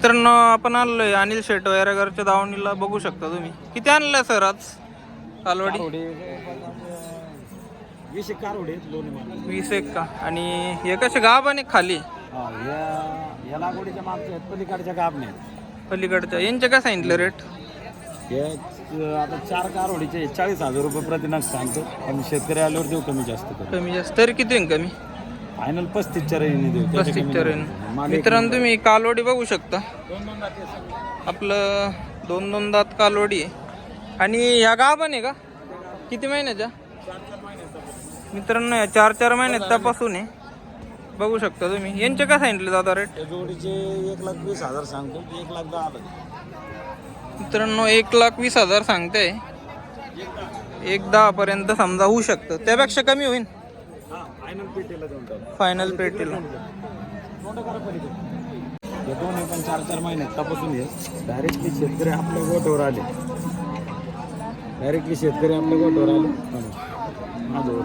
मित्रांनो आपण आलोय अनिल शेट वैरागरच्या दावणीला. बघू शकता तुम्ही. किती आणलं सर आज? कालवाडी? वीस एक कारवडे. वीस एक का? आणि हे कसे गाभण आहे खाली? या या लागवडीच्या मागच्या आहेत पलीकडच्या गाभणे आहेत. पलीकडच्या. यांचे काय सांगितलं रेट हे आता चार कारवडीचे चाळीस हजार रुपये प्रतिनग सांगतो. पण शेतकरी आल्यावर देऊ कमी जास्त कमी जास्त. तरी किती कमी? फायनल पस्तीसच्या रेंजने देऊ त्याच्या कमी पस्तीसच्या नाही. रेन मागे एक मित्रांनो तुम्ही कालवडी बघू शकता. दोन दोन जाती आहेत. आपलं दोन दोन दात कालवडी आहे. आणि ह्या गाभण आहे का? किती महिन्याच्या? मित्रांनो या चार चार महिन्यात तपासून आहे. बघू शकता तुम्ही. यांचे काय सांगितले दादा रेट त्या जोडीचे एक लाख वीस हजार सांगतो एक लाख दहा हजार. मित्रांनो एक लाख वीस हजार सांगते. एक दहा. पर्यंत समजा होऊ शकतं. त्यापेक्षा कमी होईल फायनल पेटीला. फायनल पलीकडे. हे दोन्ही पण चार चार महिन्यात तपासून ये डायरेक्टली शेतकरी आपल्या गोठ्यावर आले. डायरेक्टली शेतकरी आपल्या गोठ्यावर आले. माझ्यावर.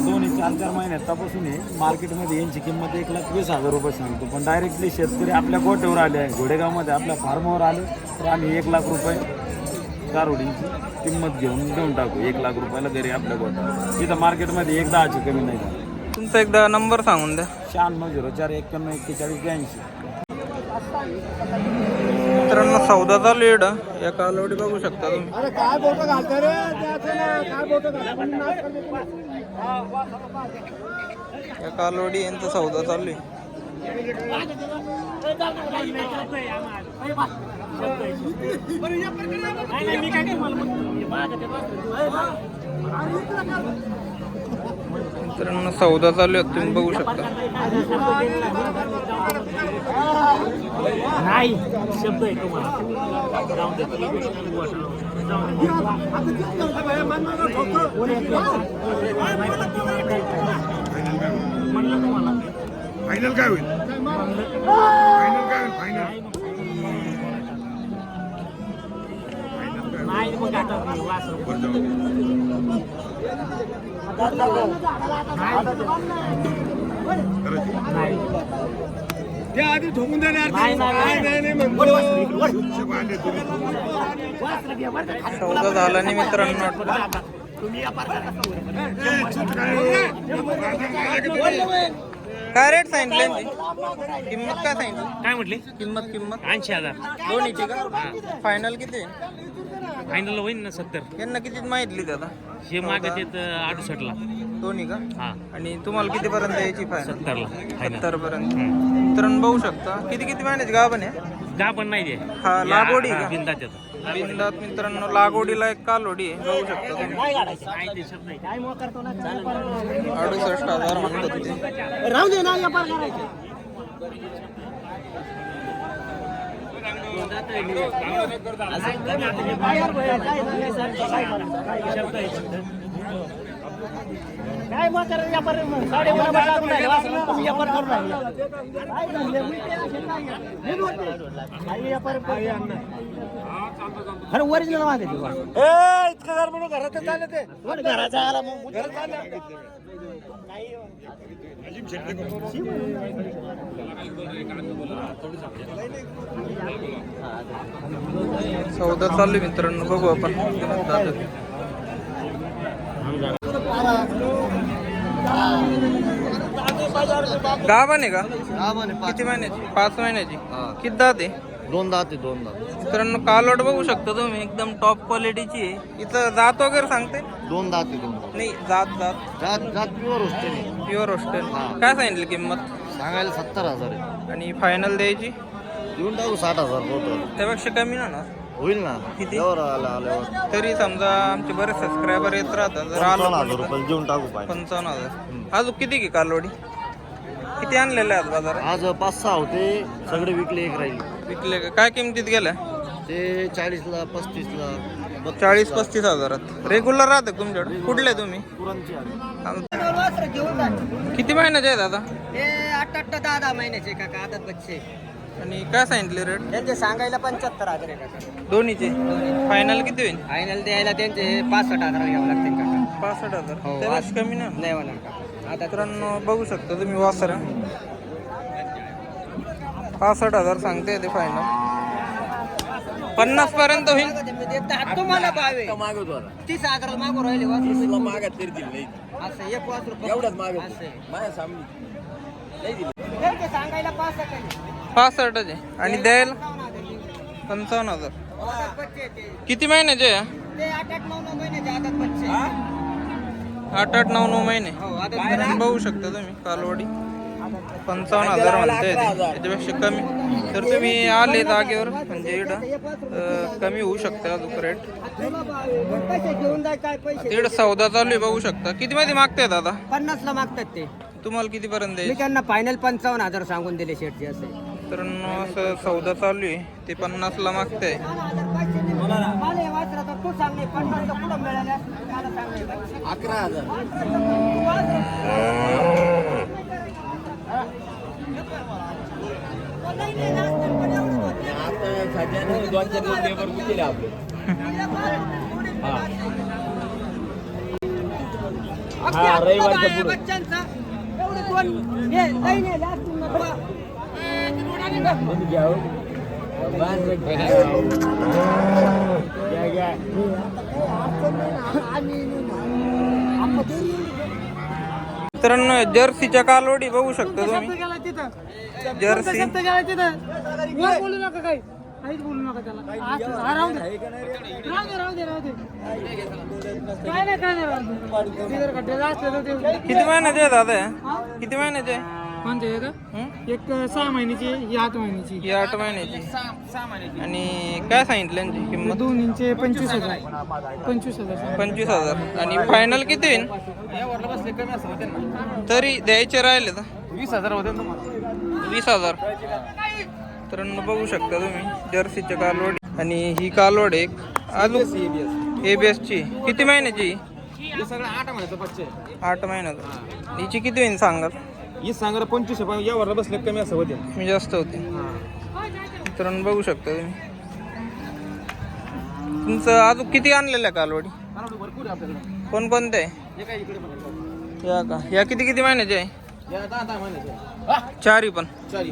दोन्ही चार चार महिन्यात तपासून ये मार्केटमध्ये यांची किंमत एक लाख वीस हजार रुपये सांगतो. पण डायरेक्टली शेतकरी आपल्या गोठ्यावर आले आहे. घोडेगावमध्ये आपल्या फार्मवर आले. तर आम्ही एक लाख रुपये कारवडींची किंमत घेऊन देऊन टाकू. एक लाख रुपयाला घरी आपल्या गोठ्यावर इथं मार्केटमध्ये एक दहाची कमी नाही तुमचा एकदा नंबर सांगून द्या. शहाण्णव झिरो चार एक्क्याण्णव एक्केचाळीस ब्याऐंशी. मित्रांनो सौदा चालू आहे इकडं. या कालवडी बघू शकता तुम्ही. अरे काय बोट घालतो रे? त्याचं ना काय बोट घालतो? या कालवडी यांचा सौदा चालू आहे. मित्रांनो सौदा चालू आहे तुम्ही बघू शकता. नाही शब्द आहे तुम्हाला. फायनल काय होईल? फायनल काय होईल? फायनल वासरू घ्या, बरं का? सौदा झाला नाही मित्रांनो काय? रेट सांगितले? किंमत काय सांगितली काय म्हटली किंमत किंमत ऐंशी हजार दोन्हीची का फायनल किती? फायनल होईल ना सत्तर. यांना किती माहितली दादा हे मागत येत अडुसष्टला. दोन्ही का? हा. आणि तुम्हाला किती पर्यंत यायची फायनल सत्तरला फायनल सत्तर पर्यंत मित्रांनो बघू शकता. किती किती महिन्याची गाभण आहे गा पण नाही दे हा लागवडी का? बिंदात येतं बिंदात मित्रांनो लागवडीला एक कालोडी आहे. बघू शकता तुम्ही. अडुसष्ट हजार म्हणतात ते राहू दे ना व्यापार करायचे काय मग करा व्यापार साडे व्यापार करून राहिले. ओरिजिनल मागे ते. वासर. वर घराचा आला सौदा चालू मित्रांनो बघू आपण. गाभण आहे का? किती महिन्याची? पाच महिन्याची? किती दात आहे? दोन दात आहे दोन दात. मित्रांनो कालवड बघू शकता तुम्ही. एकदम टॉप क्वालिटीची आहे. इथं जात वगैरे सांगते दोन दात आहे दोन दात. नाही जात जात. जात जात प्युअर हॉस्टेल आहे. प्युअर हॉस्टेल काय सांगितली किंमत? सांगायला सत्तर हजार आहे. आणि फायनल द्यायची? देऊन टाकू साठ हजार टोटल त्यापेक्षा कमी ना ना. होईल ना. किती? यावर आलं आल्यावर. तरी समजा आमचे बरेच सबस्क्रायबर येत राहतात जर पंचावन्न आलो हजार रुपये देऊन टाकू पाहिजे. पंचावन्न हजार. अजून किती घे कालवडी? किती आणलेले आहेत बाजारात? आज पाच सहा होते सगळे विकले एक राहील. विकले का? काय किमतीत गेल्या? ते चाळीसला पस्तीसला. चाळीस पस्तीस हजारात. रेग्युलर राहते तुमच्याकडे? कुठले तुम्ही? पुरणची आली. आम- किती महिन्याचे आहेत दादा हे आठ आठ दहा दहा महिन्याचे काका आदत बच्चे आणि काय सांगितले रेट त्यांचे सांगायला पंच्याहत्तर हजार आहे काका दोन्हीचे. फायनल किती होईल? फायनल द्यायला त्यांचे पासष्ट हजार. घ्यावं लागतील काका पासष्ट हजार हो, त्यापेक्षा कमी ना नाही होणार काका आता मित्रांनो बघू शकता तुम्ही वासर. पासष्ट हजार सांगते ते फायनल पन्नास पर्यंत होईल. मी देत दहा तुम्हाला मागवतो तीस हजार मागू राहिले वासरू. मागत तरी दिली नाही असं एक वासरू आहे. माझ्या सामने. सांगायला पासष्ट आहे. आणि द्यायला पंचावन्न हजार ते. किती महिन्याचे आठ आठ नऊ नऊ महिन्याचे आदत बच्चे आठ आठ नऊ नऊ महिने. हो बघू शकता तुम्ही कालवाडी. पंचावन्न हजार म्हणते त्याच्यापेक्षा कमी. तर तुम्ही आले जागेवर म्हणजे इकडं कमी होऊ शकते अजून रेट तिकडं सौदा चालू आहे बघू शकता. किती मध्ये दादा? पन्नास ला मागतात ते. तुम्हाला किती पर्यंत मी त्यांना फायनल पंचावन्न हजार सांगून दिले शेटचे असे. तर असं सौदा चालू आहे. ते पन्नास ला मागताय. अकरा हजार. आता दोन चार गुंतले आपले हा रविवारच्या पुढे मित्रांनो जर्सीच्या कालोडी बघू शकता तुम्ही. जर्सी. वर बोलू नका काही. काहीच बोलू नका त्याला. आज- हा, राहू दे. राहू दे राहू दे राहू दे. काय नाही काय नाही राहू दे. ते जर खड्ड्याला असलं तर ते किती महिन्याचे आहे दादा? हे? किती महिन्याचे आहे? कोणते आहे का? एक सहा महिन्याची ही आठ महिन्याची. ही आठ महिन्याची. आणि काय सांगितलं यांची किंमत? दोन इंचे पंचवीस हजार. पंचवीस हजार. पंचवीस हजार. आणि फायनल किती होईल? तरी द्यायचे राहिले तर वीस हजार होते वीस हजार. तर बघू शकता तुम्ही जर्सीच्या कालवड. आणि ही कालवड एक अजून एबीएस ची. किती महिन्याची? आठ महिन्याचं आठ हिची किती होईल सांगाल? ही सांगा पंचवीस यावर बसले कमी असं होते. मी जास्त होते. मित्रांनो बघू शकता तुम्ही. तुमचं अजून किती आणलेलं आहे कालवडी? कोणकोणते? या का? या किती किती महिन्याचे आहे? या दहा दहा महिन्याचे चारी पण. चारी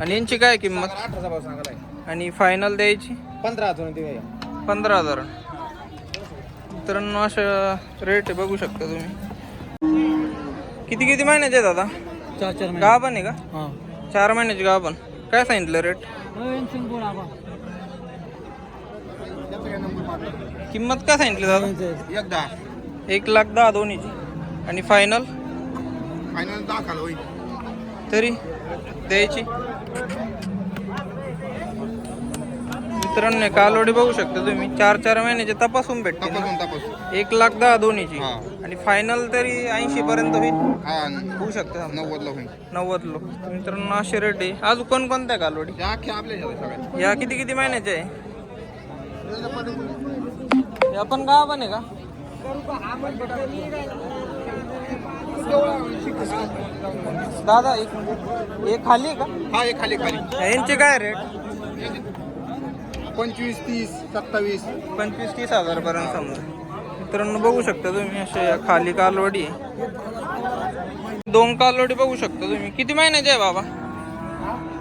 आणि यांची काय किंमत? अठराचा भाव सांगायला आणि फायनल द्यायची? पंधरा हजार ते पंधरा हजार. मित्रांनो असं रेट बघू शकता तुम्ही. किती किती महिन्याचे आहे दादा? चार चार गाव पण आहे का? हा. चार महिन्याची गाव पण. काय सांगितलं रेट किंमत काय सांगितली दादा? एक दहा एक लाख दहा दोन्हीची. आणि फायनल फायनल दहा खाल होईल. तरी द्यायची. मित्रांनो कालवडी बघू शकता तुम्ही. चार चार महिन्याचे तपासून भेटते तपासून तपासून. एक लाख दहा दोन्हीची. हा. आणि फायनल तरी ऐंशी पर्यंत होईल. हा होऊ शकतं नव्वदला होईल. नव्वद लोक. मित्रांनो असे रेट आहे. अजून कोणकोणत्या कालवडी त्या अख्ख्या आपल्या ह्याला सगळ्यात या किती किती महिन्याचे आहे? या पण गाव पण आहे का? दादा एक मिनिट. एक खाली आहे का? हा एक खाली खाली. यांचे काय रेट पंचवीस तीस सत्तावीस. पंचवीस तीस हजार पर्यंत समजा. मित्रांनो बघू शकता तुम्ही असे खाली कालवडी आहे. दोन कालवडी बघू शकता तुम्ही. किती महिन्याचे आहे बाबा?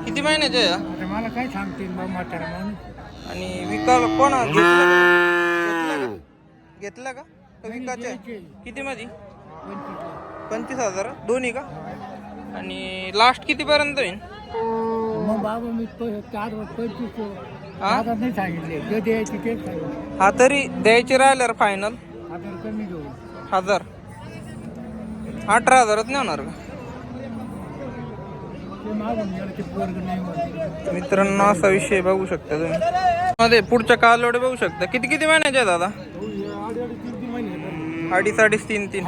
किती महिन्याचे आहे? या? मला काय सांगतील म्हातारा माणूस? आणि विकाल कोण घेतलं का? घेतलं का? का? विकाचे किती मध्ये पंचवीस. हजार. दोन्ही का? आणि लास्ट किती पर्यंत होईल मग बाबा मी चार पंचवीस हा नाही सांगितले. जे द्यायचे सांगितले. हा तरी द्यायचे राहिल्यावर फायनल कमी घेऊ हजार. अठरा हजारात नाही होणार का? ते ते मित्रांनो असा विषय बघू शकता तुम्ही. मध्ये पुढच्या कालवडे बघू शकता. किती किती महिन्याचे दादा? अडीच अडीच तीन तीन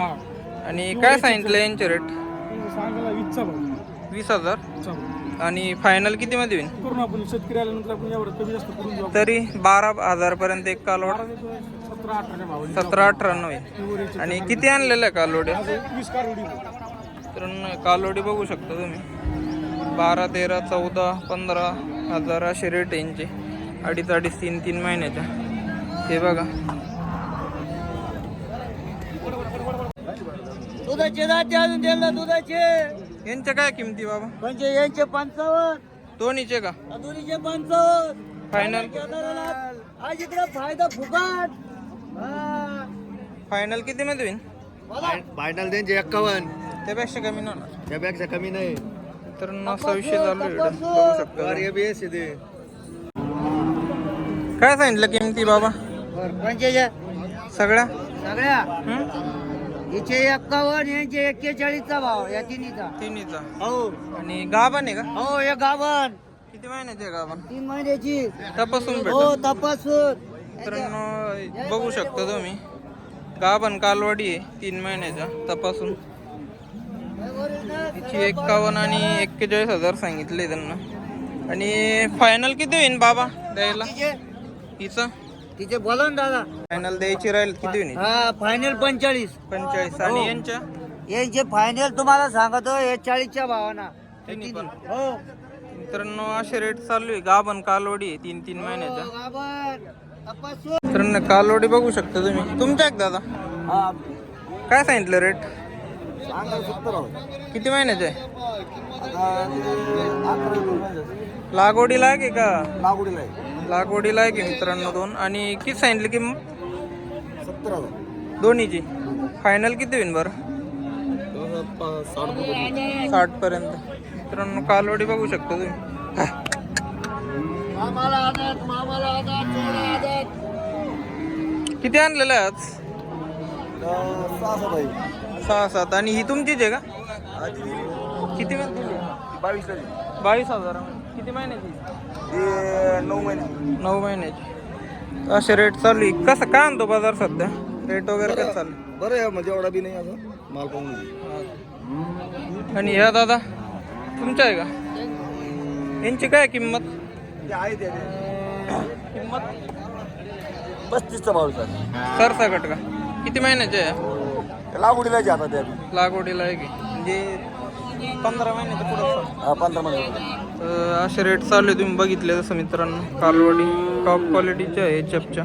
आणि काय सांगितलं यांचे रेट सांगायला वीसचा भाव वीस हजार? भाव. आणि फायनल किती मध्ये होईल? करून आपण शेतकरी आल्यानंतर आपण यावर कमी जास्त करून जाऊ. तरी बारा हजार पर्यंत एक कालवड सतरा भावाने सतरा अठरा होईल आणि किती आणलेलं आहे कालवडे वीस मित्रांनो कालवडी बघू शकता तुम्ही. बारा तेरा चौदा पंधरा हजार असे रेट यांचे. अडीच अडीच तीन तीन महिन्याच्या. हे बघा. दुधाचे दाते अजून त्यांना दुधाचे. यांच्या काय किमती बाबा? म्हणजे यांचे पंचावन्न. दोन्हीचे का? दोन्हीचे पंचावन्न. फायनल आज इकडे फायदा फुकट. फायनल किती मध्ये होईल फायनल त्यांचे एक्कावन्न. त्यापेक्षा कमी नाही होणार. त्यापेक्षा कमी नाही. तर असा विषय चालू आहे. इकडं. बघू शकता. तुम्ही. एबीएस ते काय सांगितलं किमती बाबा? पंचेचाळीस सगळ्या? सगळ्या? हं? हिचे एक्कावन्न यांचे एक्केचाळीसचा भाव या तिन्हीचा. तिन्हीचा. हो. आणि गाभण आहे का? हो हे गावन किती महिन्याचे गाभण? तीन महिन्याची. तपासून हो तपासून. मित्रांनो बघू शकता तुम्ही. गाभण कालवाडी आहे तीन महिन्याच्या तपासून. तिची एक्कावन्न आणि एक्केचाळीस हजार सांगितले त्यांना. आणि फायनल किती होईल बाबा द्यायला? हिचं? तिचे बोला ना दादा. फायनल द्यायची राहील किती होईल हा फायनल पंचेचाळीस पंचेचाळीस आणि यांच्या? यांचे फायनल तुम्हाला सांगतो हे चाळीसच्या भावाना. पण. हो. मित्रांनो असे रेट चालू आहे. गाभण कालवडी आहे. तीन तीन महिन्याच्या. तपासून मित्रांनो कालवडी बघू शकता तुम्ही. तुमच्या एक दादा. हा. काय सांगितलं रेट सांगा किती महिन्याचे? आहे अकरा आहे की? का लागवडीला आहे लागवडीला आहे की मित्रांनो दोन? आणि किती सांगितलं की सत्तर हजार दोन्हीची? फायनल किती होईल बरं? साठ पर्यंत. मित्रांनो कालवडी बघू शकता तुम्ही. किती आणलेलं आहे आज? सहा सात आणि ही तुमचीच आहे का? किती वेळ दिली बावीस बावीस हजार किती महिन्याची? ते नऊ महिने. नऊ महिन्याची असे रेट चालू आहे. कसं काय आणतो बाजार सध्या? रेट वगैरे कसं चालू आहे? बरं आहे म्हणजे एवढा बी नाही असं माल पाहून आणि ह्या दादा? तुमच्या आहे का? यांची काय किंमत? ते आहे ते. किंमत? पस्तीसचा भाव सर सरसकट का? किती महिन्याचे आहे? लागवडीला जे आता त्या लागवडीला आहे की? म्हणजे पंधरा महिन्याच्या पुढं पंधरा महिने. असे रेट चालू आहे तुम्ही बघितले जसं मित्रांनो. कालवडी टॉप क्वालिटीच्या आहे चपच्या